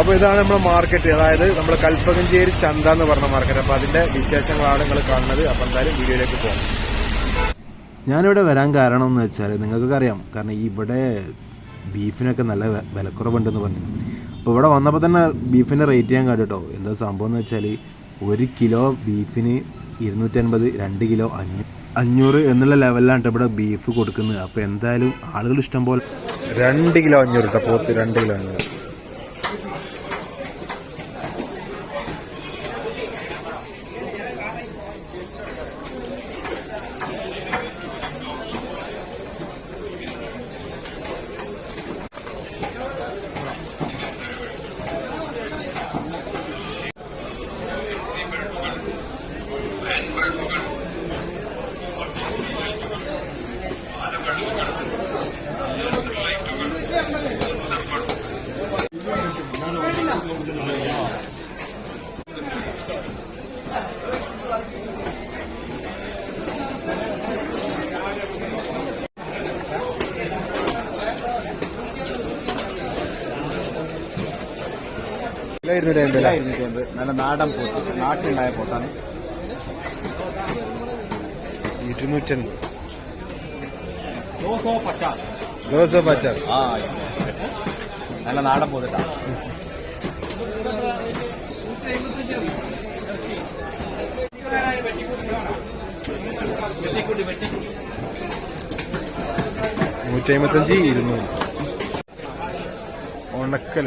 അപ്പോൾ ഇതാണ് നമ്മുടെ മാർക്കറ്റ് അതായത് നമ്മൾ കൽപ്പകഞ്ചേരി ചന്ത എന്ന് പറഞ്ഞ മാർക്കറ്റ് അപ്പോൾ അതിന്റെ വിശേഷങ്ങളാണ് നിങ്ങൾ കാണുന്നത്. അപ്പോൾ എന്തായാലും വീഡിയോയിലേക്ക് പോകാം. ഞാനിവിടെ വരാൻ കാരണം എന്ന് വെച്ചാൽ നിങ്ങൾക്കൊക്കെ അറിയാം. കാരണം ഇവിടെ ബീഫിനൊക്കെ നല്ല വിലക്കുറവുണ്ടെന്ന് പറഞ്ഞു. അപ്പോൾ ഇവിടെ വന്നപ്പോൾ തന്നെ ബീഫിന്റെ റേറ്റ് ഞാൻ കണ്ടിട്ടോ കേട്ടോ എന്താ സംഭവം എന്ന് വെച്ചാൽ ഒരു കിലോ ബീഫിന് ഇരുന്നൂറ്റൻപത് രണ്ട് കിലോ അഞ്ഞൂ അഞ്ഞൂറ് എന്നുള്ള ലെവലിലാണ് ഇവിടെ ബീഫ് കൊടുക്കുന്നത്. അപ്പോൾ എന്തായാലും ആളുകൾ ഇഷ്ടം പോലെ രണ്ട് കിലോ അഞ്ഞൂറ് കേട്ടോ പോത്ത് രണ്ട് കിലോ അഞ്ഞൂറ്. കിലോ ഇരുന്നൂറ്റി അമ്പത് വില ഇരുന്നൂറ്റി അമ്പത് നല്ല നാടൻ പോട്ട് നാട്ടിലുണ്ടായ പോട്ടാണ് ഇരുന്നൂറ്റൻപത് ദോസോ പച്ചാസ്. ദോശ പച്ചാസ്. ആ നല്ല നാടൻ പോത്തിട്ടാ. നൂറ്റി അമ്പത്തഞ്ച് ഇരുന്നൂറ്. ഉണക്കൽ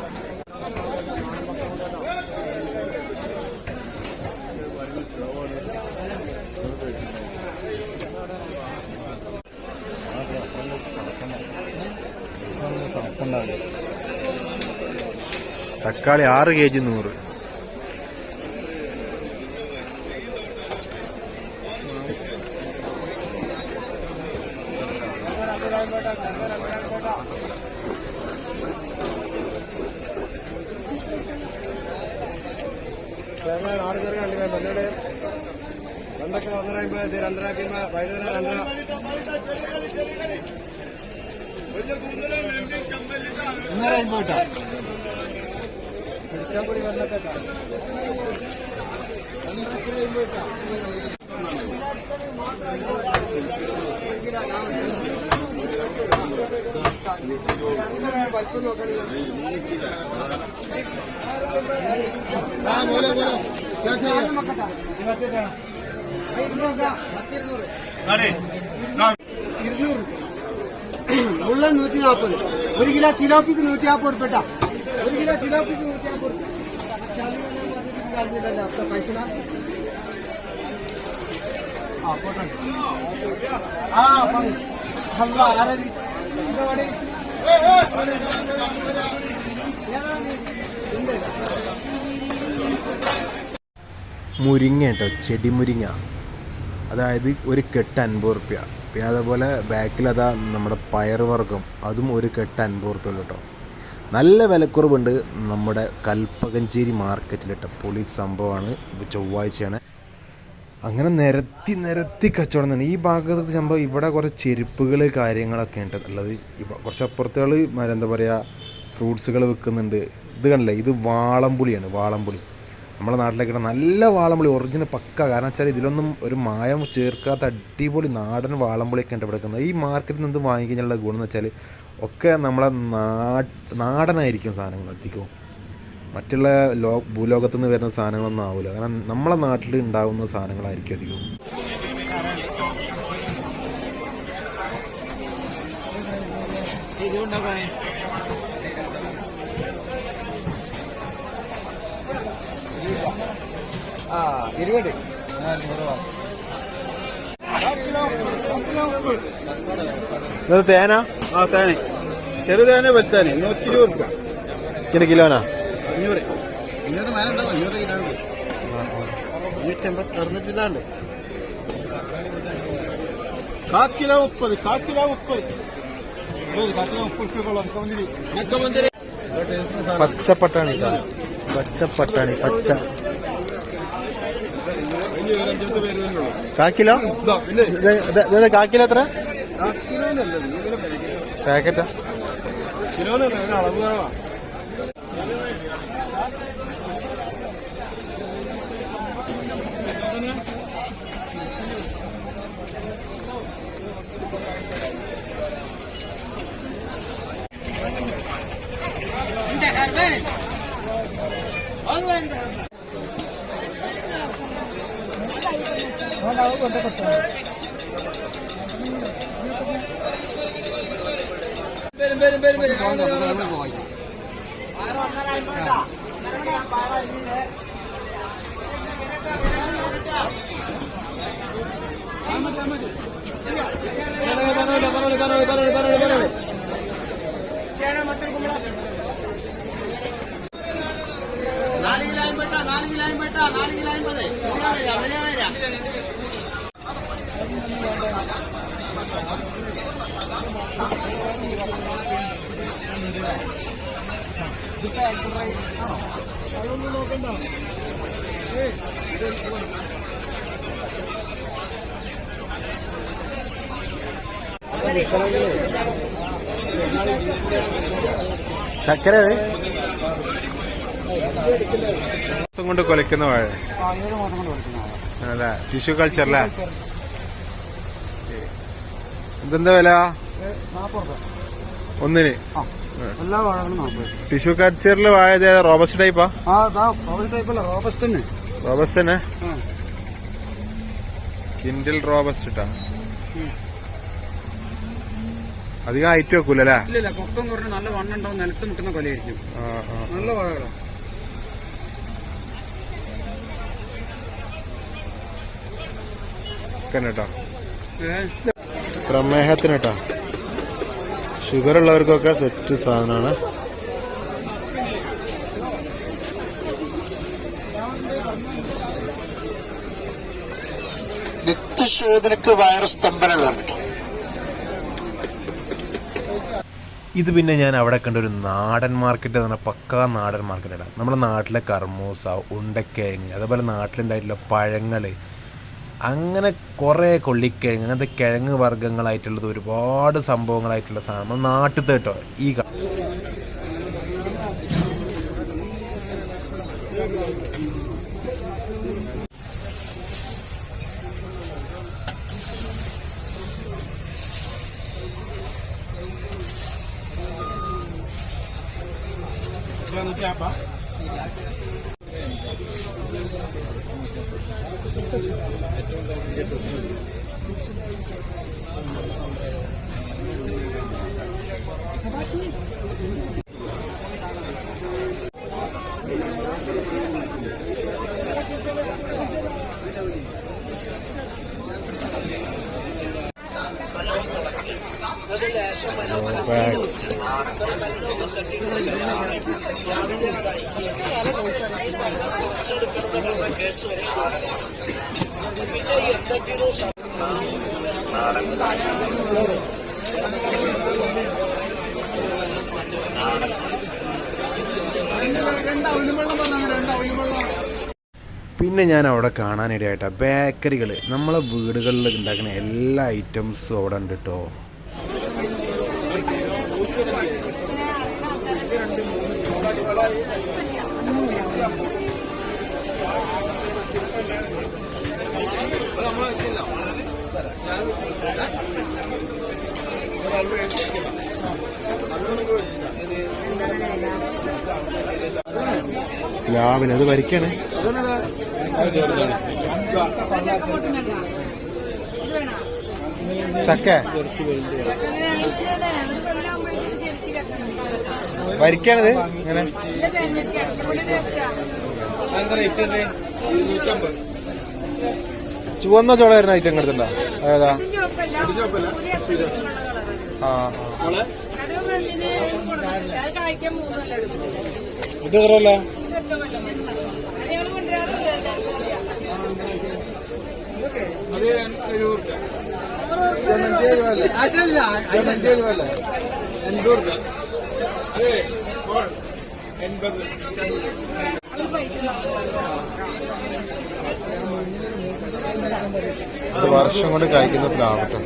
തക്കാളി. ആറ് കെ ജി നൂറ്. നാടുകാർക്ക് രണ്ടൊക്കെ ഒന്നര രണ്ടര വൈകുന്നേരം രണ്ടര. ഒന്നര അമ്പത് ഇരുന്നൂറ് നോക്കണേ മുള്ളൻ നൂറ്റി നാൽപ്പത് ഒരു കിലോ സിലോപ്പിക്ക് നൂറ്റി നാൽപ്പത് ഉറുപ്പട്ട ഒരു കിലോ സിലോപ്പിക്ക് നൂറ്റി നാൽപ്പത് ഉണ്ട് മുരിങ്ങ കേട്ടോ ചെടി മുരിങ്ങ. അതായത് ഒരു കെട്ട് അൻപത് റുപ്യ പിന്നെ അതേപോലെ ബാക്കിൽ അതാ നമ്മുടെ പയർ വർഗം. അതും ഒരു കെട്ട് അൻപത് റുപ്യ കേട്ടോ നല്ല വിലക്കുറവുണ്ട് നമ്മുടെ കൽപ്പകഞ്ചേരി മാർക്കറ്റിൽ കേട്ടോ പൊളി സംഭവമാണ്. ചൊവ്വാഴ്ചയാണ്. അങ്ങനെ നിരത്തി നിരത്തി കച്ചവടം തന്നെ. ഈ ഭാഗത്ത് സംഭവം ഇവിടെ കുറച്ച് ചെരുപ്പുകൾ കാര്യങ്ങളൊക്കെ ഉണ്ട്. ഇപ്പം കുറച്ച് അപ്പുറത്തുകൾ എന്താ പറയുക ഫ്രൂട്ട്സുകൾ വിൽക്കുന്നുണ്ട്. ഇത് കണ്ടില്ലേ? ഇത് വാളംപുളിയാണ് വാളംപുളി. നമ്മുടെ നാട്ടിലേക്ക് നല്ല വാളംപുളി ഒറിജിനൽ പക്ക. കാരണം വെച്ചാൽ ഇതിലൊന്നും ഒരു മായം ചേർക്കാത്ത അടിപൊളി നാടൻ വാളംപുളിയൊക്കെ ഉണ്ട് ഇവിടെ ഈ മാർക്കറ്റിൽ നിന്ന് വാങ്ങിക്കഴിഞ്ഞുള്ള ഗുണം എന്ന് വെച്ചാൽ ഒക്കെ നമ്മളെ നാടനായിരിക്കും സാധനങ്ങൾ അധികവും. മറ്റുള്ള ലോ ഭൂലോകത്തു നിന്ന് വരുന്ന സാധനങ്ങളൊന്നും ആവില്ല കാരണം നമ്മളെ നാട്ടിൽ ഉണ്ടാകുന്ന സാധനങ്ങളായിരിക്കും അധികവും. ഇരുപത്. ഇത് തേന? ആ തേന. ചെറുതേനെ വെത്തേനെ നൂറ്റി ഇരുപത് രൂപ ഇങ്ങനെ കിലോനാ? അഞ്ഞൂറ്. അഞ്ഞൂറ് മേലെ ഉണ്ടാവും അഞ്ഞൂറ് കിലോണ്ട്. അഞ്ഞൂറ്റമ്പത്തി അറുന്നൂറ്റില്ലാണ്ട് കാ കിലോ മുപ്പത് കാ കിലോ മുപ്പത് പച്ച പട്ടാണി ട്ടോ. പച്ച പട്ടാണി പച്ച. കാക്കിലോ? കാക്കിലോ എത്ര? പാക്കറ്റാ. അളവ് കുറവാ. ചക്കര അത്? മാസം കൊണ്ട് കൊലക്കുന്ന വാഴ ഏഴ് മാസം കൊണ്ട് കൊടുക്കുന്നതാണ് അല്ല ടിഷ്യൂ കൾച്ചറല്ലേ ഇതെന്താ വില കൊണ്ട് കൊലക്കുന്ന വാഴ. അല്ല ടിഷ്യൂ കൾച്ചർ വാഴ ഇത് വില? ഒന്നിന്? ആ ദാ റോബസ്റ്റ് ടൈപ്പല്ല റോബസ്റ്റ് തന്നെ റോബസ്റ്റ് തന്നെ. ആ. കിൻഡിൽ റോബസ്റ്റ് ഇട്ടാ അധികം ഹൈറ്റ് വെക്കൂലല്ലേ? ഇല്ല പൊക്കം കുറഞ്ഞ നല്ല വണ്ണുണ്ടാവും നിലത്ത് മുട്ടുന്ന കൊലയായിരിക്കും. നല്ല വാഴകളാണ് കേട്ടോ പ്രമേഹത്തിന് കേട്ടോ ഷുഗർ ഉള്ളവർക്കൊക്കെ സെറ്റ് സാധനമാണ് നിത്യശോധനക്ക് വൈറസ് സ്തംഭനമാണ് ഇത് പിന്നെ ഞാൻ അവിടെ കണ്ട ഒരു നാടൻ മാർക്കറ്റ് എന്ന് പറഞ്ഞാൽ പക്കാ നാടൻ മാർക്കറ്റാണ് നമ്മുടെ നാട്ടിലെ കർമൂസ ഉണ്ടക്കിഴങ്ങ് അതേപോലെ നാട്ടിലുണ്ടായിട്ടുള്ള പഴങ്ങൾ അങ്ങനെ കുറേ കൊള്ളിക്കിഴങ്ങ് അങ്ങനത്തെ കിഴങ്ങ് വർഗങ്ങളായിട്ടുള്ളത് ഒരുപാട് സംഭവങ്ങളായിട്ടുള്ള സാധനം നമ്മൾ നാട്ടിലത്തെ കേട്ടോ. ഈ പിന്നെ ഞാൻ അവിടെ കാണാനിടയായിട്ടാ. ബേക്കറികൾ നമ്മളെ വീടുകളിൽ ഉണ്ടാക്കുന്ന എല്ലാ ഐറ്റംസും അവിടെ ഉണ്ട് കേട്ടോ ലാവിന് അത് വരിക്കാണ് ചക്ക. വരിക്കാണിത്? ഇങ്ങനെ. ചുവന്ന ചോള വരുന്ന ഐറ്റം എടുത്തുണ്ടോ ഏതാ? ആ. ആ. കായ്ക്കാൻ മൂന്നല്ല എടുക്കും ഇത് കുറവല്ല ഇതൊക്കെ കൊല്ലം ഇത് വർഷം കൊണ്ട് കഴിക്കുന്ന പ്ലാവട്ടെ.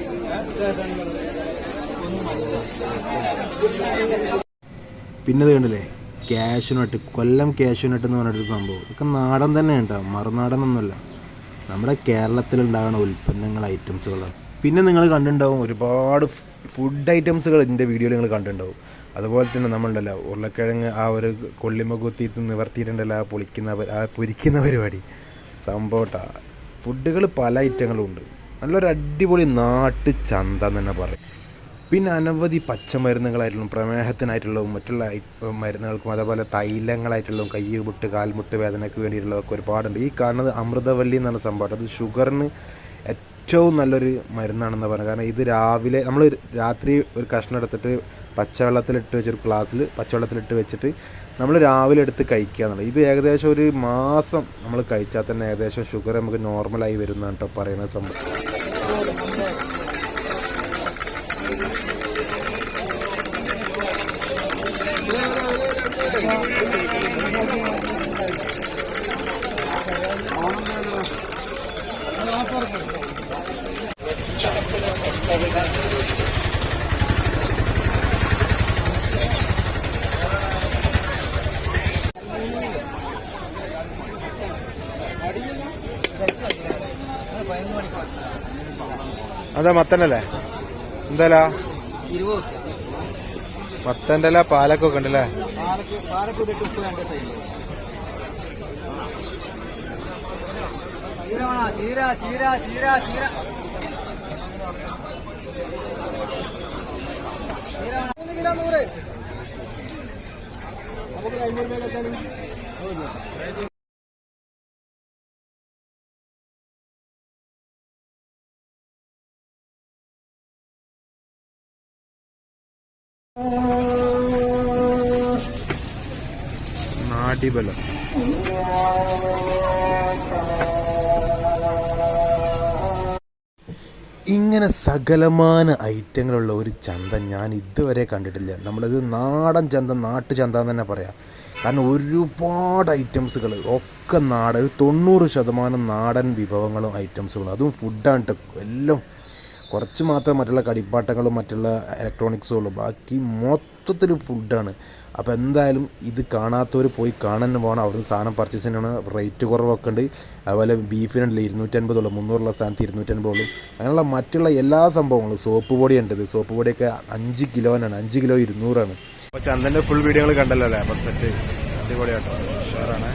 പിന്നെ കണ്ടില്ലേ? ക്യാഷ്യൂനട്ട് കൊല്ലം ക്യാഷ്യൂനട്ട് എന്ന് പറഞ്ഞിട്ടൊരു സംഭവം. ഇതൊക്കെ നാടൻ തന്നെ കേട്ടോ മറുനാടനൊന്നുമല്ല. നമ്മുടെ കേരളത്തിലുണ്ടാകുന്ന ഉൽപ്പന്നങ്ങൾ ഐറ്റംസുകളാണ് പിന്നെ നിങ്ങൾ കണ്ടിട്ടുണ്ടാവും ഒരുപാട് ഫുഡ് ഐറ്റംസുകൾ ഇതിന്റെ വീഡിയോയിൽ നിങ്ങൾ കണ്ടിട്ടുണ്ടാവും. അതുപോലെ തന്നെ നമ്മളുണ്ടല്ലോ ഉരുളക്കിഴങ്ങ് ആ ഒരു കൊള്ളിമ കുത്തിയിട്ട് നിവർത്തിയിട്ടുണ്ടല്ലോ ആ പൊളിക്കുന്ന ആ പൊരിക്കുന്ന പരിപാടി. സംഭവട്ടാ. ഫുഡുകൾ പല ഐറ്റങ്ങളും ഉണ്ട്. നല്ലൊരു അടിപൊളി നാട്ടു ചന്ത എന്ന് തന്നെ പറയും. പിന്നെ അനവധി പച്ചമരുന്നുകളായിട്ടുള്ള പ്രമേഹത്തിനായിട്ടുള്ളതും മറ്റുള്ള മരുന്നുകൾക്കും അതേപോലെ തൈലങ്ങളായിട്ടുള്ളതും കൈ മുട്ട് കാൽമുട്ട് വേദനയ്ക്ക് വേണ്ടിയിട്ടുള്ളതൊക്കെ ഒരുപാടുണ്ട്. ഈ കാണുന്നത് അമൃതവല്ലി പറഞ്ഞ സംഭവം. അത് ഷുഗറിന് ഏറ്റവും നല്ലൊരു മരുന്നാണെന്ന് പറയുന്നത് കാരണം ഇത് രാവിലെ നമ്മൾ രാത്രി ഒരു കഷ്ണം എടുത്തിട്ട് പച്ചവെള്ളത്തിലിട്ട് വെച്ചൊരു ഗ്ലാസ്സിൽ പച്ചവെള്ളത്തിലിട്ട് വെച്ചിട്ട് നമ്മൾ രാവിലെ എടുത്ത് കഴിക്കുക എന്നുള്ളത്. ഇത് ഏകദേശം ഒരു മാസം നമ്മൾ കഴിച്ചാൽ തന്നെ ഏകദേശം ഷുഗർ നമുക്ക് നോർമലായി വരുന്നതാണ് കേട്ടോ പറയുന്ന സംഭവം. അതാ മത്തനല്ലേ? എന്തല്ലാ മത്തന്റെ അല്ല പാലക്കൊക്കെ ഉണ്ടല്ലേ? കിലോ നൂറ് നമുക്ക് അഞ്ഞൂറ് രൂപ നാടിബലം. ഇങ്ങനെ സകലമാന ഐറ്റങ്ങളുള്ള ഒരു ചന്ത ഞാൻ ഇതുവരെ കണ്ടിട്ടില്ല. നമ്മളത് നാടൻ ചന്ത നാട്ടു ചന്ത എന്ന് തന്നെ പറയാം. കാരണം ഒരുപാട് ഐറ്റംസുകൾ ഒക്കെ നാടൻ ഒരു തൊണ്ണൂറ് ശതമാനം നാടൻ വിഭവങ്ങളും ഐറ്റംസുകളും അതും ഫുഡാണ് എല്ലാം കുറച്ച് മാത്രം മറ്റുള്ള കടിപ്പാട്ടങ്ങളും മറ്റുള്ള ഇലക്ട്രോണിക്സും ഉള്ളൂ ബാക്കി മൊത്തത്തിൽ ഫുഡാണ് അപ്പോൾ എന്തായാലും ഇത് കാണാത്തവർ പോയി കാണാൻ പോകണം അവിടുന്ന് സാധനം പർച്ചേസ് ചെയ്യണം റേറ്റ് കുറവൊക്കെ ഉണ്ട് അതുപോലെ ബീഫിനുണ്ടല്ലോ ഇരുന്നൂറ്റൻപതുള്ളൂ. മുന്നൂറുള്ള സ്ഥാനത്ത് ഇരുന്നൂറ്റൻപതുള്ളൂ. അങ്ങനെയുള്ള മറ്റുള്ള എല്ലാ സംഭവങ്ങളും സോപ്പ് പൊടി ഉണ്ട് സോപ്പ് പൊടിയൊക്കെ അഞ്ച് കിലോനാണ്. അഞ്ച് കിലോ ഇരുന്നൂറാണ്. അപ്പോൾ ചന്ദന്റെ ഫുൾ വീഡിയോകൾ കണ്ടല്ലോ അല്ലേ? അപ്പം സെറ്റ് അടിപൊളിയാട്ടോ. ഷുവറാണ്